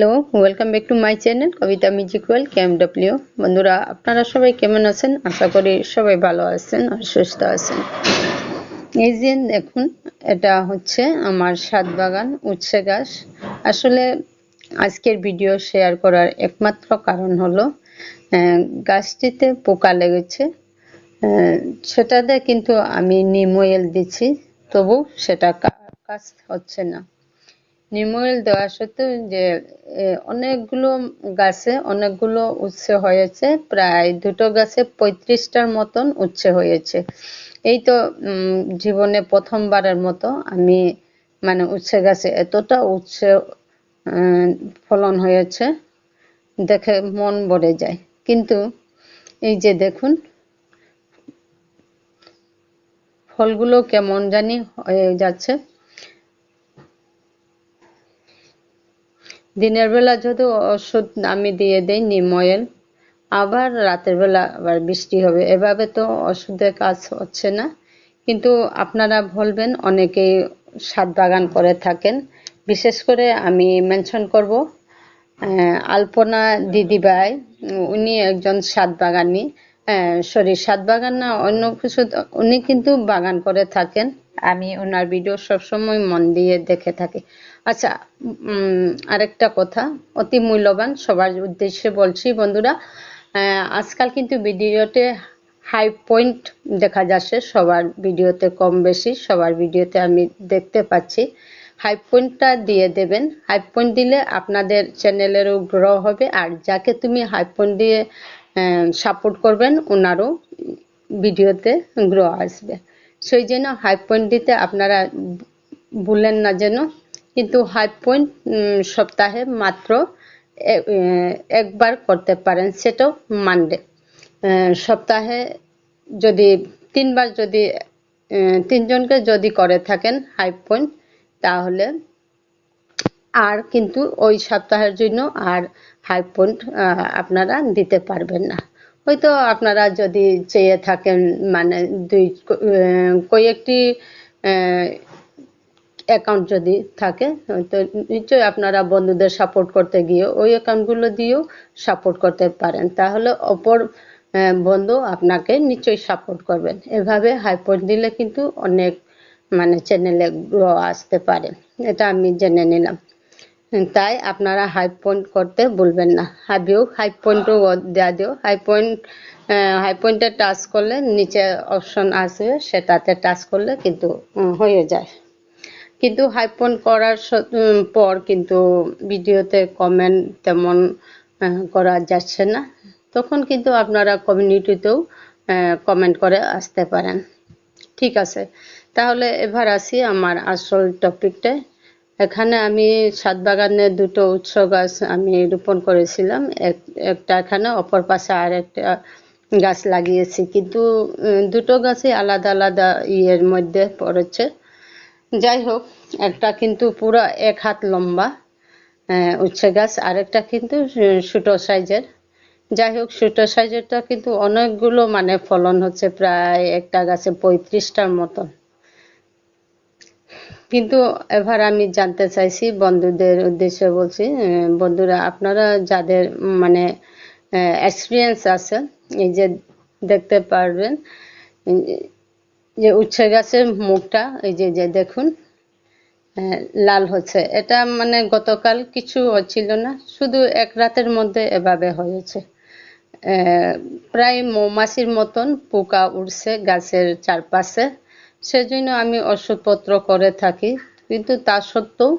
Hello welcome back to my channel Kobita musical KMW বন্ধুরা আপনারা সবাই কেমন আছেন আশা করি সবাই ভালো আছেন আর সুস্থ আছেন এই যে দেখুন, এটা হচ্ছে আমার সাত বাগান, উচ্ছে গাছ। আসলে আজকের ভিডিও শেয়ার করার একমাত্র কারণ হলো গাছটিতে পোকা লেগেছে। সেটাতে কিন্তু আমি নিম অয়েল দিচ্ছি, তবু সেটা কাজ হচ্ছে না। অয়েল দেওয়া সত্ত্বেও যে অনেকগুলো গাছে অনেকগুলো উচ্ছে হয়েছে, প্রায় দুটো গাছে পঁয়ত্রিশটার মতন উচ্ছে হয়েছে। এই তো জীবনে প্রথমবারের মতো আমি মানে উচ্ছে গাছে এতটা উচ্ছে ফলন হয়েছে, দেখে মন ভরে যায়। কিন্তু এই যে দেখুন, ফলগুলো কেমন জানি হয়ে যাচ্ছে। দিনের বেলা যদি ওষুধ আমি দিয়ে দেই নিম আবার রাতের বেলা আবার বৃষ্টি হবে। এভাবে তো ওষুধের কাজ হচ্ছে না। কিন্তু আপনারা বলবেন, অনেকেই সাত বাগান করে থাকেন। বিশেষ করে আমি মেনশন করব আলপনা দিদিভাই। উনি একজন সাত বাগানি। সরি সাত বাগান না, অন্য কিছু উনি কিন্তু বাগান করে থাকেন। আমি ওনার ভিডিও সবসময় মন দিয়ে দেখে থাকি। আচ্ছা আরেকটা কথা, অতি মূল্যবান সবার উদ্দেশ্যে বলছি, বন্ধুরা আজকাল কিন্তু ভিডিওতে হাই পয়েন্ট দেখা যাচ্ছে, সবার ভিডিওতে কম বেশি, সবার ভিডিওতে আমি দেখতে পাচ্ছি। হাই পয়েন্টটা দিয়ে দেবেন। হাই পয়েন্ট দিলে আপনাদের চ্যানেলেরও গ্রো হবে, আর যাকে তুমি হাই পয়েন্ট দিয়ে সাপোর্ট করবেন, ওনারও ভিডিওতে গ্রো আসবে। সেই জন্য হাই পয়েন্ট দিতে আপনারা ভুলেন না যেন কিন্তু হাই পয়েন্ট সপ্তাহে মাত্র একবার করতে পারেন, সেটাও মানডে সপ্তাহে যদি, তিনবার যদি তিনজনকে যদি করে থাকেন হাই পয়েন্ট তাহলে আর কিন্তু ওই সপ্তাহের জন্য আর হাই পয়েন্ট আপনারা দিতে পারবেন না। হয়তো আপনারা যদি চেয়ে থাকেন মানে দুই কয়েকটি অ্যাকাউন্ট যদি থাকে তো নিশ্চয়ই আপনারা বন্ধুদের সাপোর্ট করতে গিয়ে ওই অ্যাকাউন্টগুলো দিয়েও সাপোর্ট করতে পারেন। তাহলে অপর বন্ধু আপনাকে নিশ্চয়ই সাপোর্ট করবেন এভাবে হাই পয়েন্ট দিলে কিন্তু অনেক মানে চ্যানেলে গ্রো আসতে পারে। এটা আমি জেনে নিলাম। তাই আপনারা হাই পয়েন্ট করতে ভুলবেন না। হাবিও হাই পয়েন্টও দেওয়া দিও। হাই পয়েন্ট হাই পয়েন্টে টাচ করলে নিচে অপশন আসবে, সেটাতে টাচ করলে কিন্তু হয়ে যায়। কিন্তু হাই পয়েন্ট করার পর কিন্তু ভিডিওতে কমেন্ট তেমন করা যাচ্ছে না। তখন কিন্তু আপনারা কমিউনিটিতেও কমেন্ট করে আসতে পারেন। ঠিক আছে। তাহলে এবার আসি আমার আসল টপিকটায় এখানে আমি সাত বাগানে দুটো উৎস গাছ আমি রোপণ করেছিলাম। এক- একটা এখানে, অপর পাশে আর একটা গাছ লাগিয়েছি। কিন্তু দুটো গাছই আলাদা আলাদা ইয়ের মধ্যে পড়েছে। যাই হোক একটা কিন্তু পুরো এক হাত লম্বা উচ্ছে গাছ, আরেকটা কিন্তু ছোটো সাইজের। যাই হোক ছোটো সাইজেরটা কিন্তু অনেকগুলো মানে ফলন হচ্ছে, প্রায় একটা গাছে পঁয়ত্রিশটার মতন কিন্তু এবার আমি জানতে চাইছি, বন্ধুদের উদ্দেশ্যে বলছি বন্ধুরা, আপনারা যাদের মানে এক্সপিরিয়েন্স আছে, এই যে দেখতে পারবেন যে উচ্ছে গাছের মুখটা, এই যে যে দেখুন লাল হচ্ছে। এটা মানে গতকাল কিছু হচ্ছিল না, শুধু এক রাতের মধ্যে এভাবে হয়েছে। প্রায় মৌমাছির মতন পোকা উঠছে গাছের চারপাশে। সেজন্য আমি ওষুধপত্র করে থাকি, কিন্তু তা সত্ত্বেও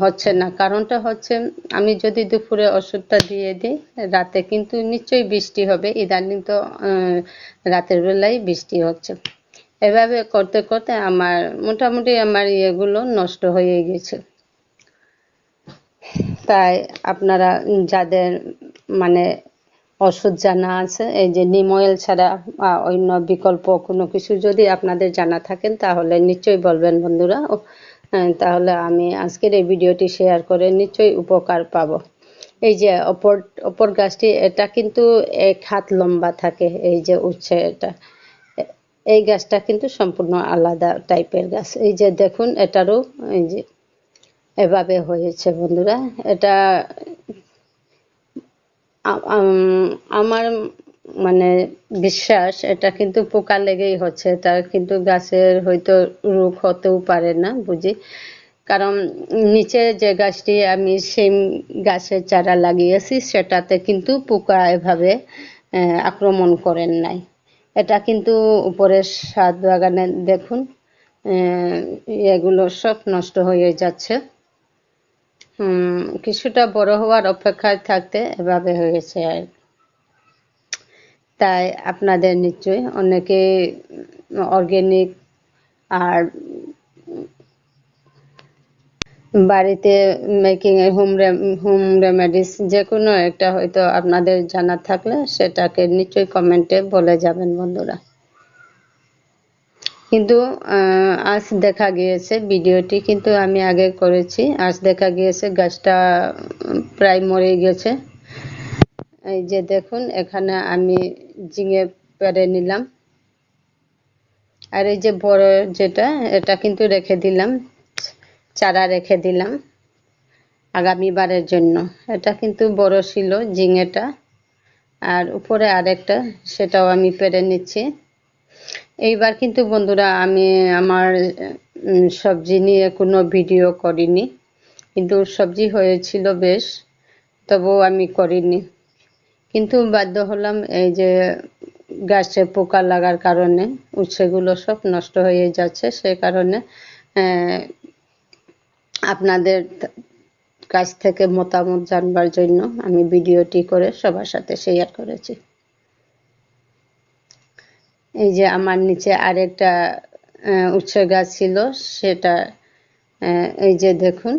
হচ্ছে না। কারণটা হচ্ছে, আমি যদি দুপুরে ওষুধটা দিয়ে দিই, রাতে কিন্তু নিশ্চয়ই বৃষ্টি হবে। ইদানিং তো রাতের বেলায় বৃষ্টি হচ্ছে। এভাবে করতে করতে আমার মোটামুটি আমার ইয়েগুলো নষ্ট হয়ে গেছে। তাই আপনারা যাদের মানে ওষুধ জানা আছে, এই যে নিম অয়েল ছাড়া অন্য বিকল্প কোনো কিছু যদি আপনাদের জানা থাকেন, তাহলে নিশ্চয়ই বলবেন বন্ধুরা। তাহলে আমি আজকের এই ভিডিওটি শেয়ার করে নিশ্চয়ই উপকার পাব। এই যে অপর অপর গাছটি, এটা কিন্তু এক হাত লম্বা থাকে, এই যে উচ্ছে এটা। এই গাছটা কিন্তু সম্পূর্ণ আলাদা টাইপের গাছ। এই যে দেখুন, এটারও এই যে এভাবে হয়েছে বন্ধুরা। এটা আমার মানে বিশ্বাস, এটা কিন্তু পোকা লেগেই হচ্ছে। তার কিন্তু গাছের হয়তো রোগ হতেও পারে না, বুঝি। কারণ নিচে যে গাছটি আমি সেম গাছের চারা লাগিয়েছি, সেটাতে কিন্তু পোকা এভাবে আক্রমণ করেন নাই। এটা কিন্তু উপরের স্বাদ বাগানে দেখুন এগুলো সব নষ্ট হয়ে যাচ্ছে। কিছুটা বড় হওয়ার অপেক্ষায় থাকতে এভাবে হয়েছে আর তাই আপনাদের নিশ্চয়ই অনেকে অর্গানিক আর বাড়িতে মেকিং এর হোম হোম রেমেডিস যে কোনো একটা হয়তো আপনাদের জানা থাকলে সেটাকে নিশ্চয়ই কমেন্টে বলে যাবেন বন্ধুরা। কিন্তু আজ দেখা গিয়েছে ভিডিওটি, কিন্তু আমি আগে করেছি। আজ দেখা গিয়েছে গাছটা প্রায় মরে গেছে। এই যে দেখুন, এখানে আমি ঝিঙে পেরে নিলাম। আর এই যে বড় যেটা, এটা কিন্তু রেখে দিলাম। চারা রেখে দিলাম আগামীবারের জন্য। এটা কিন্তু বড় ছিল, ঝিঙেটা। আর উপরে আরেকটা, সেটাও আমি পেরে নিচ্ছি। এইবার কিন্তু বন্ধুরা, আমি আমার সবজি নিয়ে কোনো ভিডিও করিনি। কিন্তু সবজি হয়েছিল বেশ, তবুও আমি করিনি। কিন্তু বাধ্য হলাম এই যে গাছে পোকা লাগার কারণে উচ্ছেগুলো সব নষ্ট হয়ে যাচ্ছে, সে কারণে আপনাদের কাছ থেকে মতামত জানবার জন্য আমি ভিডিওটি করে সবার সাথে শেয়ার করেছি। এই যে আমার নিচে আরেকটা উচ্ছে গাছ ছিল, সেটা এই যে দেখুন।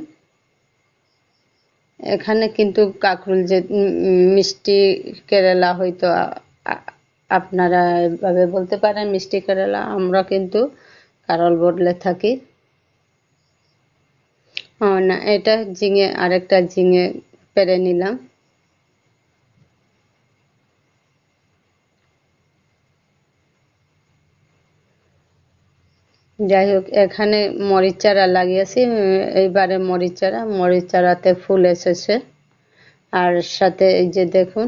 এখানে কিন্তু কাকরুল যে মিষ্টি কেরালা হয়তো আপনারা এভাবে বলতে পারেন মিষ্টি কেরালা। আমরা কিন্তু কারল বদলে থাকি। না, এটা ঝিঙে, আরেকটা ঝিঙে পেরে নিলাম। যাই হোক, এখানে মরিচ চারা লাগিয়েছি, এইবারে মরিচ চারা, মরিচ চারাতে ফুল এসেছে। আর সাথে এই যে দেখুন,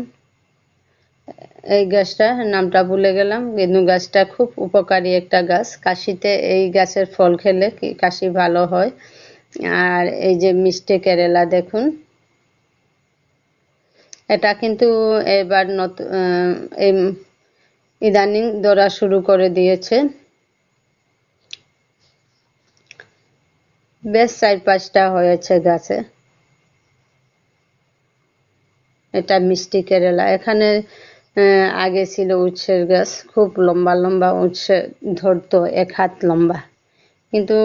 এই গাছটা, নামটা ভুলে গেলাম, কিন্তু গাছটা খুব উপকারী একটা গাছ। কাশিতে এই গাছের ফল খেলে কাশি ভালো হয়। আর এই যে মিষ্টি কেরেলা দেখুন। এটা কিন্তু এবার নতুন ইদানিং ধরা শুরু করে দিয়েছে। বেশ চার পাঁচটা হয়েছে গাছে। এটা মিষ্টি কেরালা। এখানে আগে ছিল উচ্ছের গাছ, খুব লম্বা লম্বা উচ্ছে ধরতো, এক হাত লম্বা। কিন্তু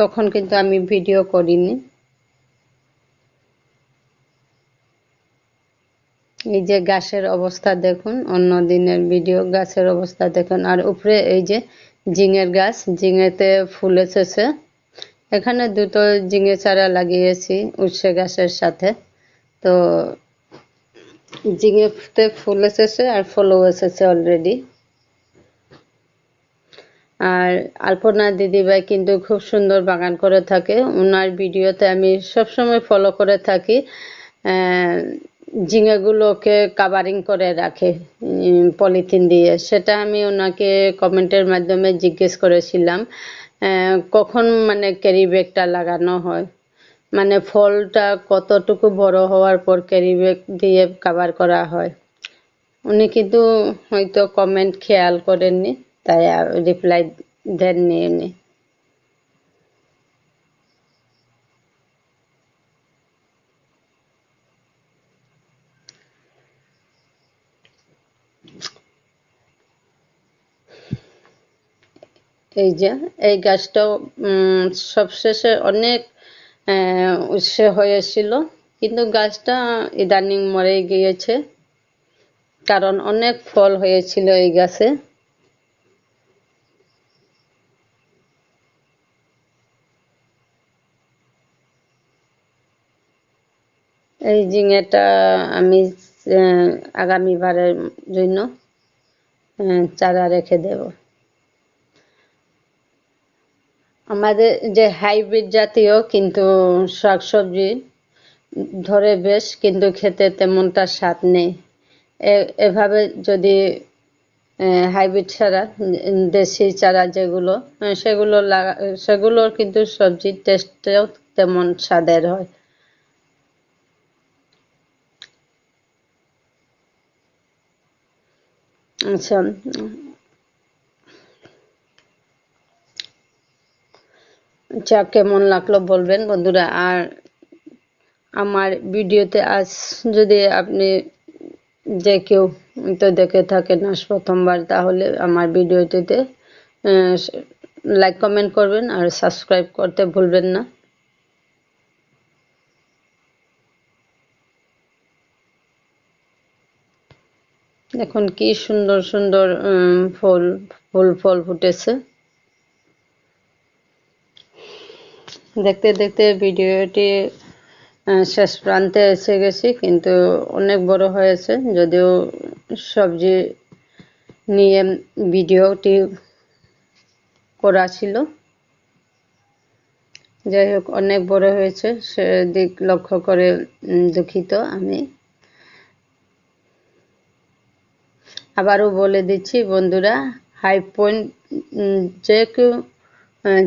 তখন কিন্তু আমি ভিডিও করিনি। এই যে গাছের অবস্থা দেখুন, অন্য দিনের ভিডিও, গাছের অবস্থা দেখুন। আর উপরে এই যে জিঙের গাছ জিঙেতে ফুল এসেছে। এখানে দুটো জিঙে চারা লাগিয়েছি উচ্ছে গাছের সাথে। তো ঝিঙেতে ফুল এসেছে আর ফলও এসেছে অলরেডি আর আলপনা দিদিভাই কিন্তু খুব সুন্দর বাগান করে থাকে। ওনার ভিডিওতে আমি সবসময় ফলো করে থাকি। ঝিঙেগুলোকে কাভারিং করে রাখে পলিথিন দিয়ে। সেটা আমি ওনাকে কমেন্টের মাধ্যমে জিজ্ঞেস করেছিলাম কখন মানে ক্যারি ব্যাগটা লাগানো হয়? মানে ফলটা কতটুকু বড় হওয়ার পর ক্যারি ব্যাগ দিয়ে কাভার করা হয়? উনি কিন্তু হয়তো কমেন্ট খেয়াল করেননি। তাই রিপ্লাই দেননি উনি। এই যে, এই গাছটাও সবশেষে অনেক উৎসে হয়েছিল, কিন্তু গাছটা ইদানিং মরে গিয়েছে, কারণ অনেক ফল হয়েছিল এই গাছে। এই ঝিঙেটা আমি আহ, আগামীবারের জন্য চারা রেখে দেব। আমাদের যে হাইব্রিড জাতীয় কিন্তু শাকসবজি ধরে বেশ কিন্তু খেতে তেমনটা স্বাদ নেই। এভাবে যদি হাইব্রিড ছাড়া দেশি চারা যেগুলো সেগুলো লাগা সেগুলোর কিন্তু সবজির টেস্টটাও তেমন স্বাদের হয়। আচ্ছা। উম, চা কেমন লাগল বলবেন বন্ধুরা? আর আমার ভিডিওতে আজ যদি আপনি যে কেউ তো দেখে থাকেন আজ প্রথমবার তাহলে আমার ভিডিওটিতে লাইক কমেন্ট করবেন আর সাবস্ক্রাইব করতে ভুলবেন না। দেখুন কি সুন্দর সুন্দর ফুল ফুল, ফল ফুটেছে। দেখতে দেখতে ভিডিওটি শেষ প্রান্তে এসে গেছি, কিন্তু অনেক বড় হয়েছে, যদিও সবজি নিয়ে ভিডিওটি করা ছিল। যাই হোক, অনেক বড় হয়েছে সেদিক লক্ষ্য করে দুঃখিত আমি। আবারও বলে দিচ্ছি, বন্ধুরা হাই পয়েন্ট যে কেউ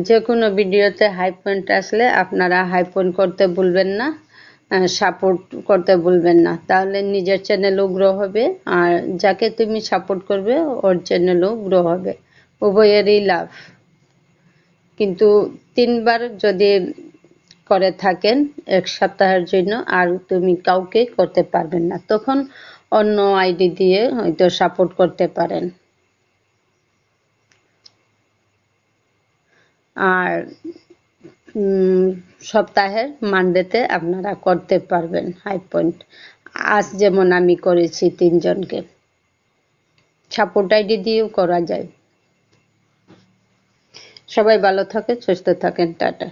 যে কোনো ভিডিওতে হাই পয়েন্ট আসলে আপনারা হাই পয়েন্ট করতে ভুলবেন না সাপোর্ট করতে ভুলবেন না। তাহলে নিজের চ্যানেলও গ্রো হবে, আর যাকে তুমি সাপোর্ট করবে, ওর চ্যানেলও গ্রো হবে। উভয়েরই লাভ। কিন্তু তিনবার যদি করে থাকেন, এক সপ্তাহের জন্য আর তুমি কাউকে করতে পারবেন না, তখন অন্য আইডি দিয়ে হয়তো সাপোর্ট করতে পারেন। আর সপ্তাহের মানডেতে আপনারা করতে পারবেন হাই পয়েন্ট আজ যেমন আমি করেছি তিনজনকে। সাপোর্ট আইডি দিয়েও করা যায়। সবাই ভালো থাকেন, সুস্থ থাকেন, টাটা।